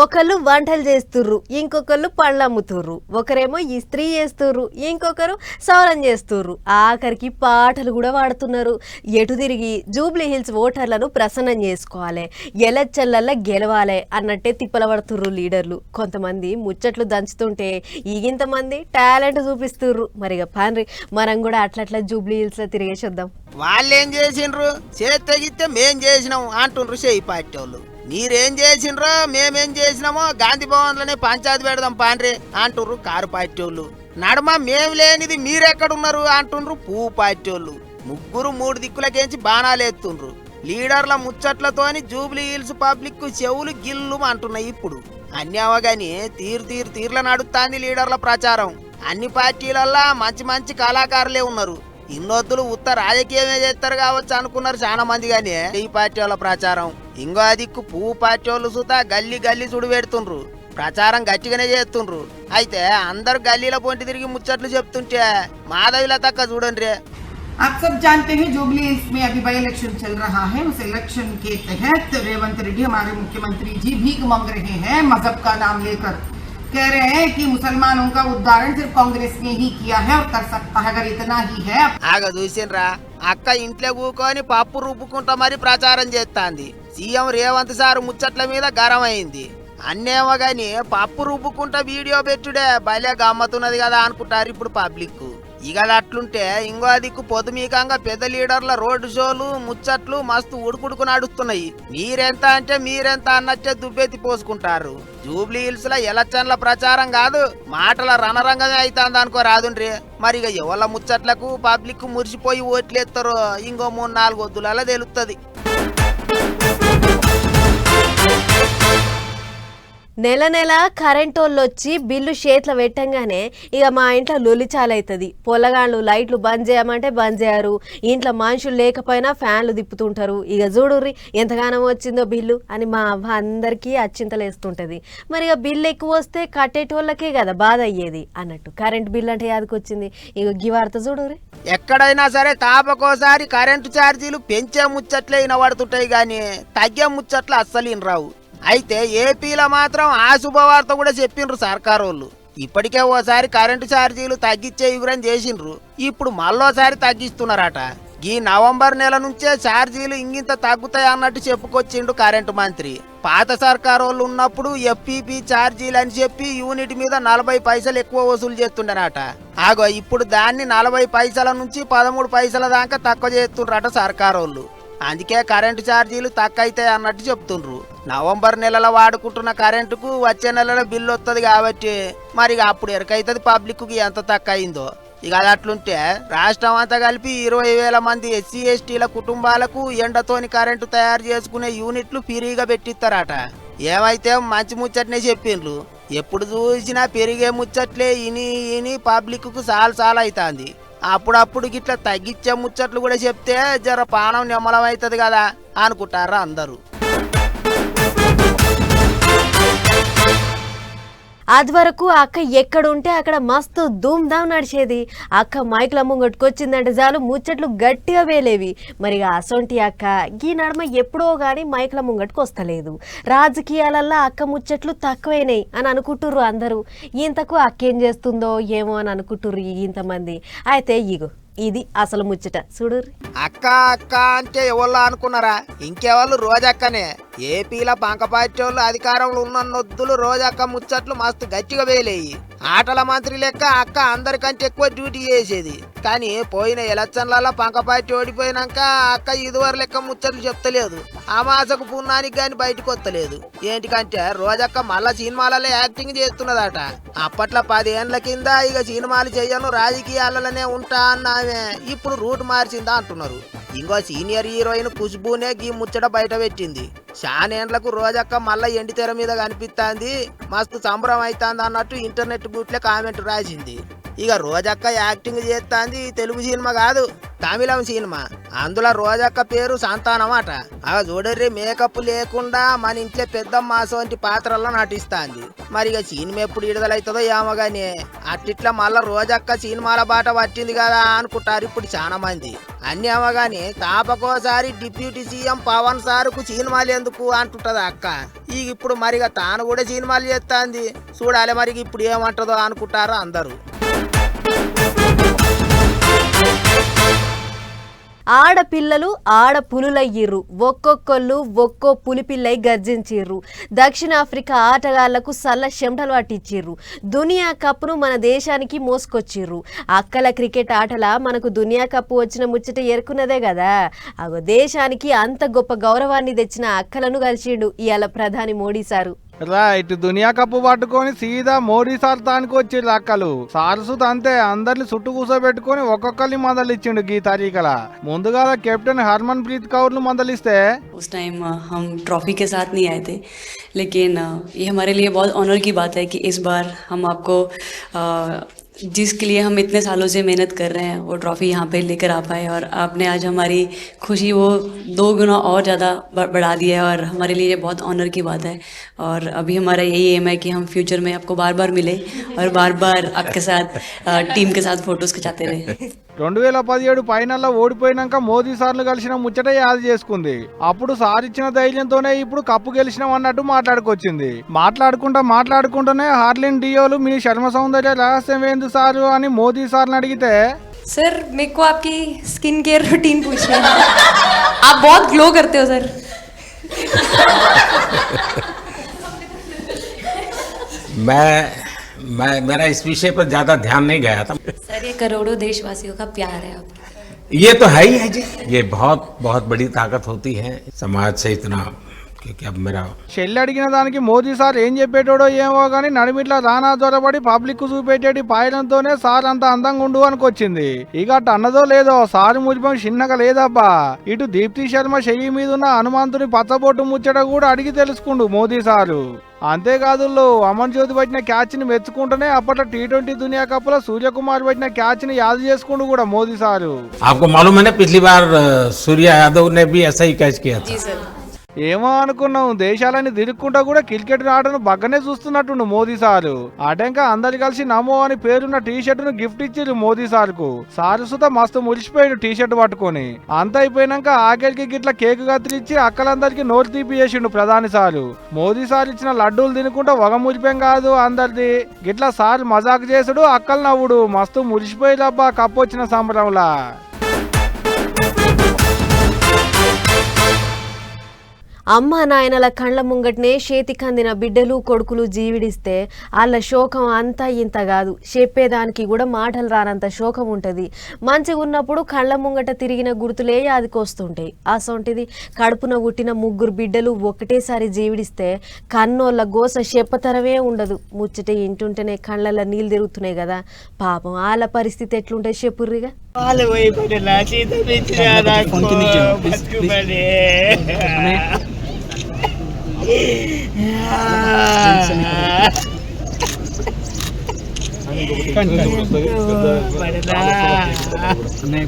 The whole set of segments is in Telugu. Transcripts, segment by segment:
ఒకళ్ళు వంటలు చేస్తుర్రు ఇంకొకళ్ళు పళ్ళు అమ్ముతుర్రు ఒకరేమో ఇస్త్రీ చేస్తుర్రు ఇంకొకరు సౌరం చేస్తుర్రు. ఆఖరికి పాటలు కూడా వాడుతున్నారు ఎటు తిరిగి జూబ్లీ హిల్స్ ఓటర్లను ప్రసన్నం చేసుకోవాలి. ఎలచ్చల్లల్లా గెలవాలి అన్నట్టే తిప్పల పడుతుర్రు లీడర్లు. కొంతమంది ముచ్చట్లు దంచుతుంటే ఈగింతమంది టాలెంట్ చూపిస్తుర్రు. మరిగా పాన్రి మనం కూడా అట్లట్లా జూబ్లీ హిల్స్లో వాళ్ళు వాళ్ళేం చేసిండ్రు? చేతి తెగిస్తే మేం చేసినాం అంటుండ్రు చేయి పార్టీ వాళ్ళు. మీరేం చేసిండ్రో మేమేం చేసినామో గాంధీ భవన్లోనే పంచాయతీ పెడదాం పాండ్రి అంటుండ్రు కారు పార్టీ వాళ్ళు నడమ మేము లేనిది మీరెక్కడున్నారు అంటుండ్రు పువ్వు పార్టీ వాళ్ళు ముగ్గురు మూడు దిక్కులకేంచి బాణాలు ఎత్తుండ్రు. లీడర్ల ముచ్చట్లతోని జూబ్లీ హిల్స్ పబ్లిక్ చెవులు గిల్లు అంటున్నాయి ఇప్పుడు. అన్ని అవగాని తీరు తీరు తీర్ల నడుస్తాంది లీడర్ల ప్రచారం. అన్ని పార్టీలల్లా మంచి మంచి కళాకారులే ఉన్నారు. ఇన్నొద్దులు ఉత్త రాజకీయమే చేస్తారు కావచ్చు అనుకున్నారు చాలా మంది కానీ ఈ పార్టీ వాళ్ళ ప్రచారం ఇంకో దిక్కు పువ్వు పార్టీ వాళ్ళు సుతా గల్లీ గల్లీ చుడు పెడుతుండ్రు ప్రచారం గట్టిగానే చేస్తుండ్రు అయితే అందరు గల్లీల పొంటి తిరిగి ముచ్చట్లు చెప్తుంటే మాధవిల తక్క చూడండి आप सब जानते हैं जुबली हिल्स में अभी बाई इलेक्शन चल रहा है उस इलेक्शन के तहत रेवंत रेड्डी हमारे मुख्यमंत्री जी भीख मांग रहे हैं मजहब का नाम लेकर कह रहे हैं कि मुसलमानों का उद्धारण सिर्फ कांग्रेस ने ही किया है और कर सकता है अगर इतना ही है ఆగ చూసిండ్రా అక్క ఇంట్లో కూకొని పప్పు రుబ్బుకుంటా మరి ప్రచారం చేస్తాంది సీఎం రేవంత్ సార్ ముచ్చట్ల మీద గరం అయింది అన్నేమో గాని పప్పు రుబ్బుకుంటా వీడియో పెట్టుడే భలే గమ్మతున్నది కదా అనుకుంటారు ఇప్పుడు పబ్లిక్ ఇక అట్లుంటే ఇంకో దిక్కు పొదుమీకంగా పెద్ద లీడర్ల రోడ్డు షోలు ముచ్చట్లు మస్తు ఉడుకుడుకు నడుస్తున్నాయి మీరెంత అంటే మీరెంత అన్నట్టే దుబ్బెత్తి పోసుకుంటారు. జూబ్లీ హిల్స్లో ఎలక్షన్ల ప్రచారం కాదు మాటల రణరంగమే అవుతుంది అనుకో రాదుండ్రి. మరి ఇక ఎవళ్ళ ముచ్చట్లకు పబ్లిక్ మురిసిపోయి ఓట్లేస్తారో ఇంకో మూడు నాలుగు వద్దులలో తెలుస్తుంది నెల నెల కరెంట్ వాళ్ళు వచ్చి బిల్లు చేతిలో పెట్టంగానే ఇక మా ఇంట్లో లొలిచాలవుతుంది పొలగాళ్ళు లైట్లు బంద్ చేయమంటే బంద్ చేయరు. ఇంట్లో మనుషులు లేకపోయినా ఫ్యాన్లు తిప్పుతుంటారు. ఇక చూడుర్రి ఎంతగానో వచ్చిందో బిల్లు అని మా అవ్వ అందరికీ అచ్చింతలేస్తుంటుంది. మరి ఇక బిల్లు ఎక్కువ వస్తే కట్టేటోళ్ళకే కదా బాధ అయ్యేది అన్నట్టు. కరెంట్ బిల్ అంటే యాదకొచ్చింది ఇక గివార్త చూడుర్రి. ఎక్కడైనా సరే తాపకోసారి కరెంటు ఛార్జీలు పెంచే ముచ్చట్లే వినబడుతుంటాయి కానీ తగ్గే ముచ్చట్లు అస్సలు రావు అయితే ఏపీలో మాత్రం ఆ శుభవార్త కూడా చెప్పిండ్రు సర్కారు వాళ్ళు ఇప్పటికే ఓసారి కరెంటు ఛార్జీలు తగ్గించే వివరం చేసిండ్రు. ఇప్పుడు మళ్ళోసారి తగ్గిస్తున్నారట. ఈ నవంబర్ నెల నుంచే ఛార్జీలు ఇంగింత తగ్గుతాయి అన్నట్టు చెప్పుకొచ్చిండు కరెంటు మంత్రి. పాత సర్కారు వాళ్ళు ఉన్నప్పుడు ఎఫ్పీపీ ఛార్జీలు అని చెప్పి యూనిట్ మీద నలభై పైసలు ఎక్కువ వసూలు చేస్తుండేనట. ఆగో ఇప్పుడు దాన్ని నలభై పైసల నుంచి పదమూడు పైసల దాకా తక్కువ చేస్తుండ్రట సర్కారు వాళ్ళు అందుకే కరెంటు ఛార్జీలు తక్కువ అవుతాయి అన్నట్టు చెప్తుండ్రు. నవంబర్ నెలలో వాడుకుంటున్న కరెంటుకు వచ్చే నెలలో బిల్లు వస్తుంది కాబట్టి మరి ఇక అప్పుడు ఎరకైతుంది పబ్లిక్కి ఎంత తక్కువ అయిందో ఇక అది అట్లుంటే రాష్ట్రం అంతా కలిపి ఇరవై వేల మంది ఎస్సీ ఎస్టీల కుటుంబాలకు ఎండతోని కరెంటు తయారు చేసుకునే యూనిట్లు ఫ్రీగా పెట్టిస్తారట. ఏమైతే మంచి ముచ్చట్నే చెప్పిండ్రు. ఎప్పుడు చూసినా పెరిగే ముచ్చట్లే ఇని ఇని పబ్లిక్కు సాల్ సాల్ అవుతుంది అప్పుడప్పుడు గిట్లా తగ్గించే ముచ్చట్లు కూడా చెప్తే జర పానం నిమ్మలం అవుతుంది కదా అనుకుంటారా అందరూ. అది వరకు అక్క ఎక్కడుంటే అక్కడ మస్తు ధూమ్ ధామ్ నడిచేది అక్క మైక్ల ముంగట్టుకొచ్చిందంటే చాలు ముచ్చట్లు గట్టిగా వేలేవి. మరి ఇక అసొంటి అక్క ఈ నడమ ఎప్పుడో కానీ మైక్ల ముంగట్కు వస్తలేదు. రాజకీయాలల్లో అక్క ముచ్చట్లు తక్కువైనాయి అని అనుకుంటుర్రు అందరూ. ఇంతకు అక్క ఏం చేస్తుందో ఏమో అని అనుకుంటుర్రు ఇంతమంది. అయితే ఇగో ఇది అసలు ముచ్చట. చూడు అక్క అక్క అంటే ఎవరు అనుకున్నారా? ఇంకెవాళ్ళు రోజక్కనే ఏపీలో పంకపాటి వాళ్ళు అధికారంలో ఉన్న నొద్దులు రోజక్క ముచ్చట్లు మస్తు గట్టిగా వేలేయి. ఆటల మంత్రి లెక్క అక్క అందరికంటే ఎక్కువ డ్యూటీ చేసేది. కానీ పోయిన ఎలక్షన్లలో పంకపాటి ఓడిపోయినాక అక్క ఇదివరకు లెక్క ముచ్చట్లు చెప్తలేదు. అమాసకు పున్నానికి కానీ బయటకు వస్తలేదు. ఏంటికంటే రోజక్క మళ్ళా సినిమాలలో యాక్టింగ్ చేస్తున్నదట. అప్పట్లో పదేండ్ల కింద ఇక సినిమాలు చేయను రాజకీయాలలోనే ఉంటా అన్నామే. ఇప్పుడు రూట్ మార్చిందా అంటున్నారు. ఇంకో సీనియర్ హీరోయిన్ ఖుష్బూనే గీ ముచ్చట బయట పెట్టింది. షానేండ్లకు రోజక్క మళ్ళా ఎండి తెర మీద కనిపిస్తాంది. మస్తు సంబరం అవుతాంది అన్నట్టు ఇంటర్నెట్ బూట్లే కామెంట్ రాసింది. ఇక రోజక్క యాక్టింగ్ చేస్తాంది తెలుగు సినిమా కాదు. తమిళం సినిమా. అందులో రోజక్క పేరు సంతానమాట. ఆ చూడర్రి మేకప్ లేకుండా మన ఇంట్లో పెద్దమ్మ వంటి పాత్రల్లో నటిస్తాంది. మరి ఇక సినిమా ఎప్పుడు విడుదలవుతుందో ఏమో గానీ అట్టిట్లా మళ్ళా రోజక్క సినిమాల బాట పట్టింది కదా అనుకుంటారు ఇప్పుడు చాలా మంది అన్ని ఏమో తాపకోసారి డిప్యూటీ సీఎం పవన్ సార్కు సినిమాలు ఎందుకు అంటుంటది అక్క. ఇక ఇప్పుడు మరిగా తాను కూడా సినిమాలు చేస్తాంది. చూడాలి మరి ఇప్పుడు ఏమంటుందో అనుకుంటారు అందరూ. ఆడపిల్లలు ఆడపులులయ్యిర్రు. ఒక్కొక్కళ్ళు ఒక్కో పులిపిల్లై గర్జించిర్రు. దక్షిణాఫ్రికా ఆటగాళ్ళకు సల్ల చెమటలు పట్టించిర్రు. దునియా కప్ను మన దేశానికి మోసుకొచ్చిర్రు. అక్కల క్రికెట్ ఆటల మనకు దునియా కప్పు వచ్చిన ముచ్చట ఎరుకున్నదే కదా అగో దేశానికి అంత గొప్ప గౌరవాన్ని తెచ్చిన అక్కలను కలిసిండు ఇవాళ ప్రధాని మోడీ సారు. రైట్ దునియా కప్పు పట్టుకొని సీదా మోడీ సార్ తానికి వచ్చి అక్కలు సారసుత అంతే అందరిని చుట్టూ కూర్చోబెట్టుకొని ఒక్కొక్కరిని మందలిచ్చిండు గీ తరీకల ముందుగా కెప్టెన్ హర్మన్ ప్రీత్ కౌర్ ను మందలిస్తే उस टाइम अ, हम ट्रॉफी के साथ नहीं आए थे लेकिन अ, ये हमारे लिए बहुत ऑनर की बात है कि इस बार हम आपको अ, जिसके लिए हम इतने सालों से मेहनत कर रहे हैं, वो ट्रॉफी यहाँ पे लेकर आ पाए और आपने आज हमारी खुशी वो दो गुना और ज़्यादा बढ़ा दिया है और हमारे लिए ये बहुत ऑनर की बात है। और अभी हमारा यही एम है कि हम फ्यूचर में आपको बार बार मिले और बार बार आपके साथ टीम के साथ फ़ोटोज़ खिंचाते रहे। రెండు వేల పదిహేడు ఫైనల్లో ఓడిపోయినాక మోదీ సార్లు కలిసిన ముచ్చట యాది చేసుకుంది అప్పుడు సార్ ఇచ్చిన ధైర్యంతోనే ఇప్పుడు కప్పు గెలిచినాం అన్నట్టు మాట్లాడుకొచ్చింది మాట్లాడుకుంటా మాట్లాడుకుంటూనే హార్లిన్ డియోలు మీ శర్మ సౌందర్య రహస్యం ఏంది సారు అని మోదీ సార్ని అడిగితే सर मेरे को आपकी स्किन केयर रूटीन पूछनी है आप बहुत ग्लो करते हो सर मैं मैं मेरा इस विषय पर ज़्यादा ध्यान नहीं गया था। सर ये करोड़ों देशवासियों का प्यार है आप ये तो है ही है जी। ये बहुत बहुत बड़ी ताकत होती है समाज से इतना क्योंकि अब मेरा చెల్లి అడిగిన దానికి మోదీ సార్ ఏం చెప్పేటోడో ఏమో గానీ నడిమిట్లా రానా దొరబడి పబ్లిక్ కు చూపెట్టేటి పాయడంతోనే సార్ అంత అందంగా ఉండు అనుకొచ్చింది ఇక అట్ట అన్నదో లేదో సార్ ముజబం చిన్నగా లేదబ్బా ఇటు దీప్తి శర్మ చెయ్యి మీద ఉన్న హనుమంతుని పచ్చబొట్టు ముచ్చట కూడా అడిగి తెలుసుకుండు మోదీ సారు అంతేకాదు అమన్ జ్యోతి పట్టిన క్యాచ్ ని మెచ్చుకుంటూనే అప్పట్లో టీ ట్వంటీ దునియా కప్ లో సూర్యకుమార్ పట్టిన క్యాచ్ ని యాద చేసుకుంటూ కూడా మోదీ సారు आपको मालूम है ना पिछली बार अ, सूर्या यादव ने भी ऐसा ही कैच किया था ఏమో అనుకున్నాం దేశాలని తిరుక్కుంటా కూడా క్రికెట్ ఆటను బగ్గనే చూస్తున్నట్టుండు మోదీ సారు. అటెంక అందరు కలిసి నమో అని పేరున్న టీ షర్ట్ను గిఫ్ట్ ఇచ్చిర్రు మోదీ సార్కు సారు సుత మస్తు మురిసిపోయాడు టీ షర్ట్ పట్టుకొని. అంత అయిపోయినాక ఆఖరికి గిట్ల కేక్ కత్తిరించి అక్కలందరికి నోరు తీపి చేసిండు ప్రధాని సారు. మోదీ సార్ ఇచ్చిన లడ్డూలు తినుకుంటా వగ మురిపేం కాదు అందరిది. గిట్ల సార్ మజాక్ చేసుడు అక్కలు నవ్వుడు. మస్తు మురిసిపోయిరబ్బా కప్పొచ్చిన సంబరంలా. అమ్మ నాయనల కళ్ళ ముంగట్నే చేతి కందిన బిడ్డలు కొడుకులు జీవిడిస్తే వాళ్ళ శోకం అంతా ఇంత కాదు. చెప్పేదానికి కూడా మాటలు రానంత శోకం ఉంటుంది. మంచిగా ఉన్నప్పుడు కళ్ళ ముంగట తిరిగిన గుర్తులే యాదికొస్తుంటాయి. అసొంటిది కడుపున పుట్టిన ముగ్గురు బిడ్డలు ఒకటేసారి జీవిడిస్తే కన్నోళ్ళ గోస చెప్పతరమే ఉండదు. ముచ్చట ఇంటుంటేనే కళ్ళల్లో నీళ్ళు తిరుగుతున్నాయి కదా. పాపం వాళ్ళ పరిస్థితి ఎట్లుంటాయి చెప్పుర్రిగా? వాళ్ళు పోయిపోయిన నా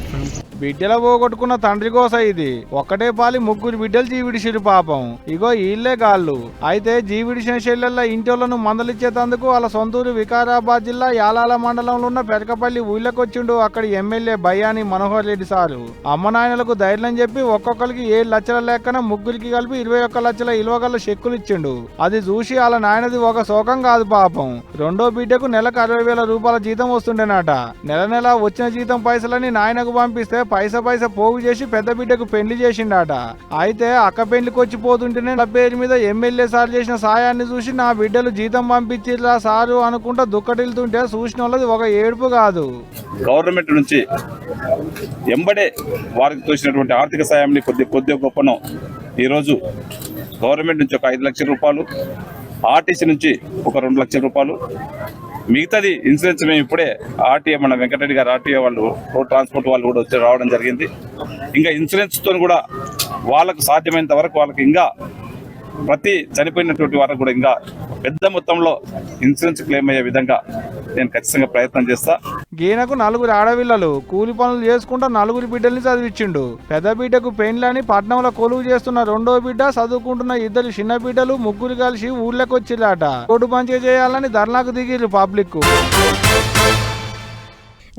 బిడ్డల పోగొట్టుకున్న తండ్రి కోస ఇది. ఒక్కటే పాలి ముగ్గురు బిడ్డలు జీవిడిసిరు పాపం. ఇగో ఈళ్ళే గాళ్ళు. అయితే జీవిడిసిన చెల్లెళ్ళ ఇంటోళ్ళను మందలిచ్చేతందుకు వాళ్ళ సొంతూరు వికారాబాద్ జిల్లా యాలాల మండలంలో ఉన్న పెరకపల్లి ఊళ్ళకొచ్చిండు అక్కడి ఎమ్మెల్యే బయ్యాని మనోహర్ రెడ్డి సారు. అమ్మ నాయనలకు ధైర్యం చెప్పి ఒక్కొక్కరికి ఏడు లక్షల లెక్కన ముగ్గురికి కలిపి ఇరవై ఒక్క లక్షల ఇలువగల చెక్కులు ఇచ్చిండు అది చూసి వాళ్ళ నాయనది ఒక శోకం కాదు పాపం. రెండో బిడ్డకు నెలకు అరవై వేల రూపాయల జీతం వస్తుండేనట. నెల నెల వచ్చిన జీతం పైసలని నాయనకు పంపిస్తే పైస పైస పోగు చేసి పెద్ద బిడ్డకు పెళ్ళి చేసిండట. అయితే అక్క పెళ్ళికి వచ్చి పోతుంటేనే నా పేరు మీద ఎమ్మెల్యే సార్ చేసిన సాయాన్ని చూసి నా బిడ్డలు జీతం పంపించిర్రా సారు అనుకుంటా దుక్కటిల్తుంటే చూసిన వాళ్ళది ఒక ఏడుపు కాదు. గవర్నమెంట్ నుంచి ఎంబడే వారికి చూసినటువంటి ఆర్థిక సాయాన్ని కొద్ది కొద్ది గొప్పను ఈరోజు గవర్నమెంట్ నుంచి ఒక ఐదు లక్షల రూపాయలు ఆర్టీసీ నుంచి ఒక రెండు లక్షల రూపాయలు మిగతాది ఇన్సూరెన్స్ మేము ఇప్పుడే ఆర్టీఏ మన వెంకటరెడ్డి గారు ఆర్టీఏ వాళ్ళు రోడ్ ట్రాన్స్పోర్ట్ వాళ్ళు కూడా వచ్చి రావడం జరిగింది. ఇంకా ఇన్సూరెన్స్తో కూడా వాళ్ళకు సాధ్యమైనంత వరకు వాళ్ళకి ఇంకా ప్రతి చనిపోయినటువంటి వారికి కూడా ఇంకా పెద్ద మొత్తంలో ఇన్సూరెన్స్ క్లెయిమ్ అయ్యే విధంగా నేను ఖచ్చితంగా ప్రయత్నం చేస్తా. గీనకు నలుగురు ఆడపిల్లలు కూలి పనులు చేసుకుంటా నలుగురు బిడ్డల్ని చదివించిండు. పెద్ద బిడ్డకు పెయిన్లని పట్నంలో కొలువు చేస్తున్న రెండో బిడ్డ చదువుకుంటున్న ఇద్దరు చిన్న బిడ్డలు ముగ్గురు కలిసి ఊర్లోకి వచ్చిరాట రోడ్డు పంచే చేయాలని ధర్నాకు దిగిరు పబ్లిక్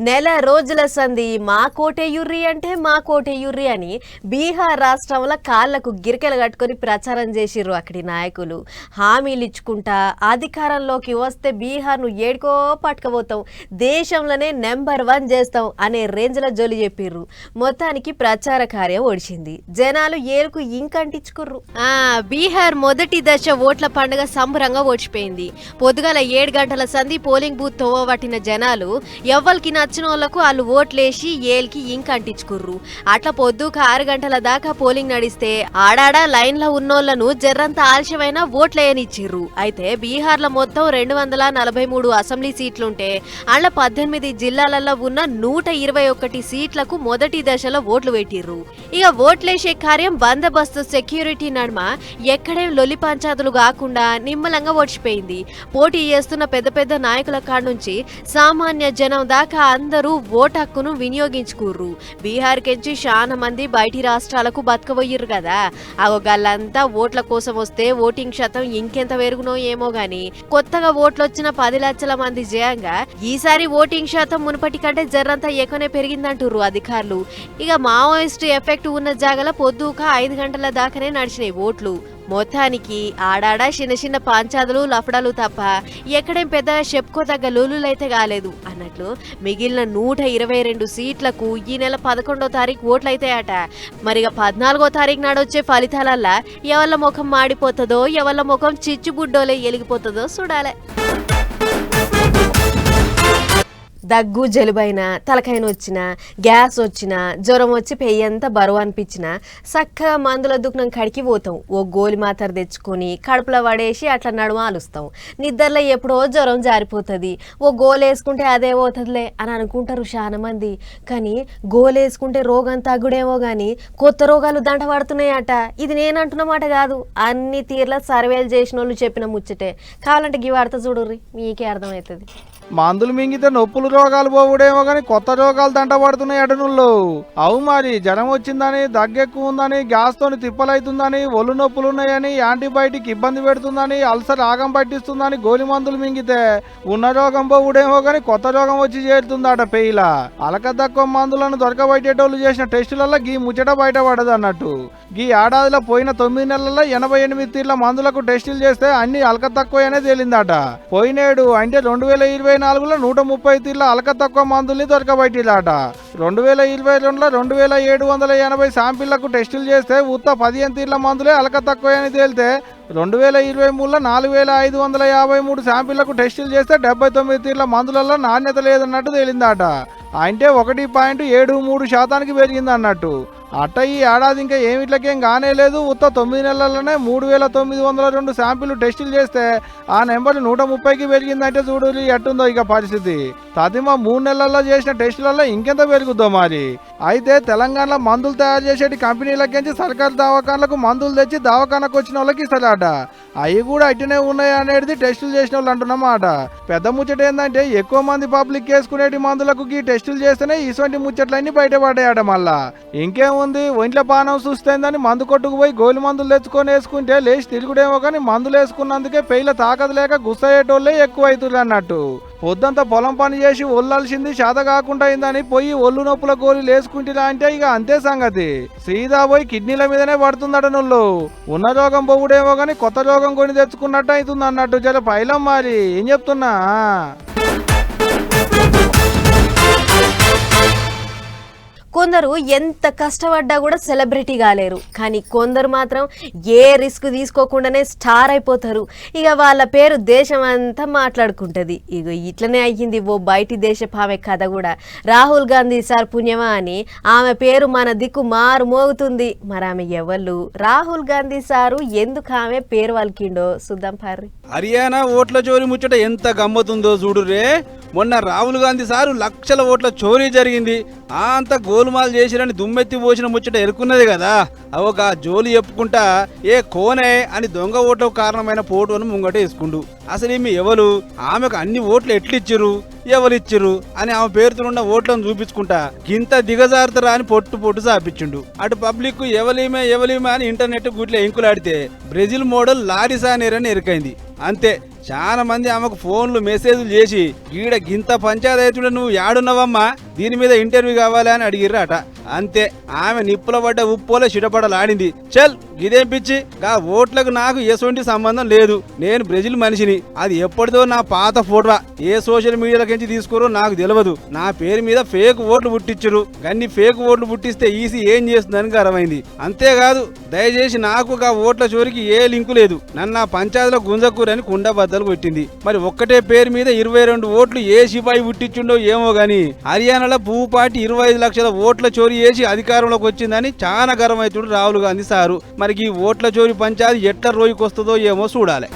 నెల రోజుల సంధి మా కోటేయుర్రి అంటే మా కోటేయుర్రి అని బీహార్ రాష్ట్రంలో కాళ్ళకు గిరికెలు కట్టుకొని ప్రచారం చేసిర్రు అక్కడి నాయకులు. హామీలు ఇచ్చుకుంటా అధికారంలోకి వస్తే బీహార్ను ఏడుకో పట్టుకపోతాం దేశంలోనే నెంబర్ వన్ చేస్తాం అనే రేంజ్లో జోలి చెప్పిర్రు. మొత్తానికి ప్రచార కార్యం ఒడిచింది. జనాలు ఏరుకు ఇంకంటించుకుర్రు. ఆ బీహార్ మొదటి దశ ఓట్ల పండుగ సంబరంగా ఓడిచిపోయింది. పొద్దుగల ఏడు గంటల సంధి పోలింగ్ బూత్ తోవబట్టిన జనాలు ఎవ్వరికి వచ్చిన వాళ్ళకు వాళ్ళు ఓట్లేసి ఏల్కి ఇంక అంటించుకుర్రు. అట్లా పొద్దుక ఆరు గంటల దాకా పోలింగ్ నడిస్తే ఆడాడ లైన్లో ఉన్నోళ్ళను జర్రంత ఆలస్యమైన ఓట్లేయనిచ్చిర్రు. అయితే బీహార్లో మొత్తం రెండు వందల నలభై మూడు అసెంబ్లీ సీట్లుంటే అళ్ళ పద్దెనిమిది జిల్లాలలో ఉన్న నూట ఇరవై ఒకటి సీట్లకు మొదటి దశలో ఓట్లు పెట్టిర్రు. ఇక ఓట్లేసే కార్యం బందోబస్తు సెక్యూరిటీ నడుమ ఎక్కడేం లొలి పంచాదులు కాకుండా నిమ్మలంగా ఓడిచిపోయింది. పోటీ చేస్తున్న పెద్ద పెద్ద నాయకుల కాడ నుంచి సామాన్య జనం దాకా అందరూ ఓటు హక్కును వినియోగించుకుర్రు. బీహార్ కెంచి చాలా మంది బయటి రాష్ట్రాలకు బతకబోయ్యరు కదా. అగో గల్లంతా ఓట్ల కోసం వస్తే ఓటింగ్ శాతం ఇంకెంత పెరుగునో ఏమో గాని కొత్తగా ఓట్లు వచ్చిన పది లక్షల మంది జయంగా ఈసారి ఓటింగ్ శాతం మునుపటి కంటే జర్రంతా ఎక్కువనే పెరిగిందంటుర్రు అధికారులు. ఇక మావోయిస్ట్ ఎఫెక్ట్ ఉన్న జాగల పొద్దుక ఐదు గంటల దాకానే నడిచినాయి ఓట్లు. మొత్తానికి ఆడాడ చిన్న చిన్న పాంచాదులు లఫడాలు తప్ప ఎక్కడేం పెద్ద చెప్పుకోదగ్గ లూలులైతే కాలేదు. అన్నట్లు మిగిలిన నూట ఇరవై రెండు సీట్లకు ఈ నెల పదకొండో తారీఖు ఓట్లయితాయట మరిగా పద్నాలుగో తారీఖు నాడు వచ్చే ఫలితాలల్లా ఎవళ్ళ ముఖం మాడిపోతుందో ఎవళ్ళ ముఖం చిచ్చుబుడ్డోలే ఎలిగిపోతుందో చూడాలి. దగ్గు జలుబైన తలకాయన వచ్చిన గ్యాస్ వచ్చిన జ్వరం వచ్చి పెయ్యంతా బరువు అనిపించిన చక్కగా మందుల దుకాణం కడికి పోతాం. ఓ గోలి మాత్ర తెచ్చుకొని కడుపులో పడేసి అట్లా నడుమ ఆలుస్తాం. నిద్రలో ఎప్పుడో జ్వరం జారిపోతుంది. ఓ గోలు వేసుకుంటే అదే పోతుందిలే అని అనుకుంటారు చాలా మంది. కానీ గోలు వేసుకుంటే రోగం తగ్గుడేమో కానీ కొత్త రోగాలు దంట పడుతున్నాయట. ఇది నేను అంటున్నమాట కాదు. అన్ని తీర్ల సర్వేలు చేసిన వాళ్ళు చెప్పిన ముచ్చటే. కావాలంటే గి వార్త చూడుర్రి. మీకే అర్థమవుతుంది. మందులు మింగితే నొప్పులు రోగాలు పోవుడేమో కానీ కొత్త రోగాలు దంట పడుతున్నాయి అడనుల్లో. అవు మరి జ్వరం వచ్చిందని దగ్గెక్కువ ఉందని గ్యాస్ తోని తిప్పలైతుందని ఒళ్ళు నొప్పులు ఉన్నాయని యాంటీబయాటిక్ ఇబ్బంది పెడుతుందని అల్సర్ ఆగం పట్టిస్తుందని గోలి మందులు మింగితే ఉన్న రోగం పోవుడేమో కానీ కొత్త రోగం వచ్చి చేరుతుందట పెయిల. అలక తక్కువ మందులను దొరకబట్టేటోళ్ళు చేసిన టెస్టులలో గీ ముచ్చట బయటపడదు అన్నట్టు గీ ఏడాదిలో పోయిన తొమ్మిది నెలల్లో ఎనభై ఎనిమిది తీర్ల మందులకు టెస్టులు చేస్తే అన్ని అలక తక్కువనే తేలిందట. పోయినేడు అంటే రెండు వేల ఇరవై నాలుగులో నూట ముప్పై తీర్ల అలక తక్కువ మందుల్ని దొరకబట్టిలాట రెండు వేల ఇరవై రెండులో రెండు వేల ఏడు వందల ఎనభై శాంపిళ్ళకు టెస్టులు చేస్తే ఉత్త పదిహేను తీర్ల మందులే అలక తక్కువని తేలితే రెండు వేల ఇరవై మూడులో నాలుగు వేల ఐదు వందల యాభై మూడు శాంపిళ్ళకు టెస్టులు చేస్తే డెబ్బై తొమ్మిది తీర్ల మందులలో నాణ్యత లేదన్నట్టు తేలిందట. అంటే ఒకటి పాయింట్ ఏడు మూడు శాతానికి పెరిగింది అన్నట్టు అట్ట ఈ ఏడాది ఇంకా ఏమిట్లకేం కానే లేదు. ఉత్త తొమ్మిది నెలల్లోనే మూడు వేల తొమ్మిది వందల రెండు శాంపిల్ టెస్టులు చేస్తే ఆ నెంబర్ నూట ముప్పైకి పెరిగిందంటే చూడు ఎట్టుందో ఇక పరిస్థితి. తదిమ మూడు నెలల్లో చేసిన టెస్టులలో ఇంకెంత పెరుగుద్దో మరి? అయితే తెలంగాణలో మందులు తయారు చేసేటి కంపెనీలకించి సర్కారు దవాఖానలకు మందులు తెచ్చి దవాఖానకు వచ్చిన వాళ్ళకి ఇస్తారట అవి కూడా అట్టినే ఉన్నాయి అనేది టెస్టులు చేసిన వాళ్ళు అంటున్నమాట. పెద్ద ముచ్చట ఏంటంటే ఎక్కువ మంది పబ్లిక్ వేసుకునేటి మందులకు ఈ టెస్టులు చేస్తేనే ఇటువంటి ముచ్చట్లన్నీ బయటపడ్డాయట మళ్ళా. ఉంది. ఒంట్లో పానం చూస్తేందని మందు కొట్టుకుపోయి గోలి మందులు తెచ్చుకొని వేసుకుంటే లేచి తిరుగుడేమో కానీ మందులు వేసుకున్నందుకే పెయిల తాకదు లేక గుస్సయ్యేటోళ్ళే ఎక్కువ అవుతుంది అన్నట్టు. పొద్దంతా పొలం పని చేసి ఒళ్ళాల్సింది చేత కాకుండా అయిందని పోయి ఒళ్ళు నొప్పుల గోళీలు వేసుకుంటున్నా అంటే ఇక అంతే సంగతి. సీదా పోయి కిడ్నీల మీదనే పడుతుందట నుళ్ళు ఉన్న రోగం పోవుడేమో కానీ కొత్త రోగం కొని తెచ్చుకున్నట్టు అవుతుంది అన్నట్టు జర పైలం మరి. ఏం చెప్తున్నా? కొందరు ఎంత కష్టపడ్డా కూడా సెలబ్రిటీ కాలేరు. కానీ కొందరు మాత్రం ఏ రిస్క్ తీసుకోకుండానే స్టార్ అయిపోతారు. ఇక వాళ్ళ పేరు దేశం అంతా మాట్లాడుకుంటుంది. ఇక ఇట్లనే అయ్యింది ఓ బయటి దేశపు ఆమె కథ కూడా. రాహుల్ గాంధీ సార్ పుణ్యమా అని ఆమె పేరు మన దిక్కు మారు మోగుతుంది. మరి ఆమె ఎవరు రాహుల్ గాంధీ సారు ఎందుకు ఆమె పేరు వాళ్ళకిండో చూద్దాం పారి హర్యానా ఓట్ల చోరీ ముచ్చట ఎంత గమ్మతుందో చూడురే మొన్న రాహుల్ గాంధీ సారు లక్షల ఓట్ల చోరీ జరిగింది. అంత గోలు గోలుమాలు చేసిరని దుమ్మెత్తి పోసిన ముచ్చట ఎరుకున్నది కదా. అవొక జోలి చెప్పుకుంటా ఏ కోనే అని దొంగ ఓట్లకు కారణమైన ఫోటోను ముంగట వేసుకుండు. అసలు ఈమె ఎవరు? ఆమెకు అన్ని ఓట్లు ఎట్లిచ్చిర్రు? ఎవరిచ్చిర్రు? అని ఆమె పేరుతోనున్న ఓట్లను చూపించుకుంటా గింత దిగజారుతారా అని పొట్టు పొట్టు సాపించిండు. అటు పబ్లిక్ ఎవలీమే ఎవలీమే అని ఇంటర్నెట్ గుట్ల ఎంకులాడితే బ్రెజిల్ మోడల్ లారిసా నేరని ఎరుకైంది. అంతే చాలా మంది ఆమెకు ఫోన్లు మెసేజ్లు చేసి ఈడ గింత పంచాయతీలో నువ్వు యాడున్నావమ్మా? దీని మీద ఇంటర్వ్యూ కావాలా అని అట అంతే. ఆమె నిప్పుల పడ్డ ఉప్పోలే చిటపడలాడింది. చల్ ఇదేం పిచ్చి? గా ఓట్లకు నాకు ఎటువంటి సంబంధం లేదు. నేను బ్రెజిల్ మనిషిని. అది ఎప్పటిదో నా పాత ఫోటో ఏ సోషల్ మీడియాలకించి తీసుకోరో నాకు తెలియదు నా పేరు మీద ఫేక్ ఓట్లు పుట్టించరు గన్ని ఫేక్ ఓట్లు పుట్టిస్తే ఈసీ ఏం చేస్తుందని అర్థమైంది అంతేకాదు దయచేసి నాకు గా ఓట్ల చోరికి ఏ లింకు లేదు. నన్ను ఆ పంచాయతీలో గుంజకూరని కుండబద్దలు కొట్టింది. మరి ఒక్కటే పేరు మీద ఇరవై రెండు ఓట్లు ఏ సిపాయి పుట్టించుండో ఏమో గాని హర్యానా తెలంగాణలో భూపాటి ఇరవై ఐదు లక్షల ఓట్ల చోరీ చేసి అధికారంలోకి వచ్చిందని చాలా గర్వమైతుడు రాహుల్ గాంధీ సారు. మరి ఈ ఓట్ల చోరీ పంచాయతీ ఎట్ల రోజుకొస్తుందో ఏమో చూడాలి.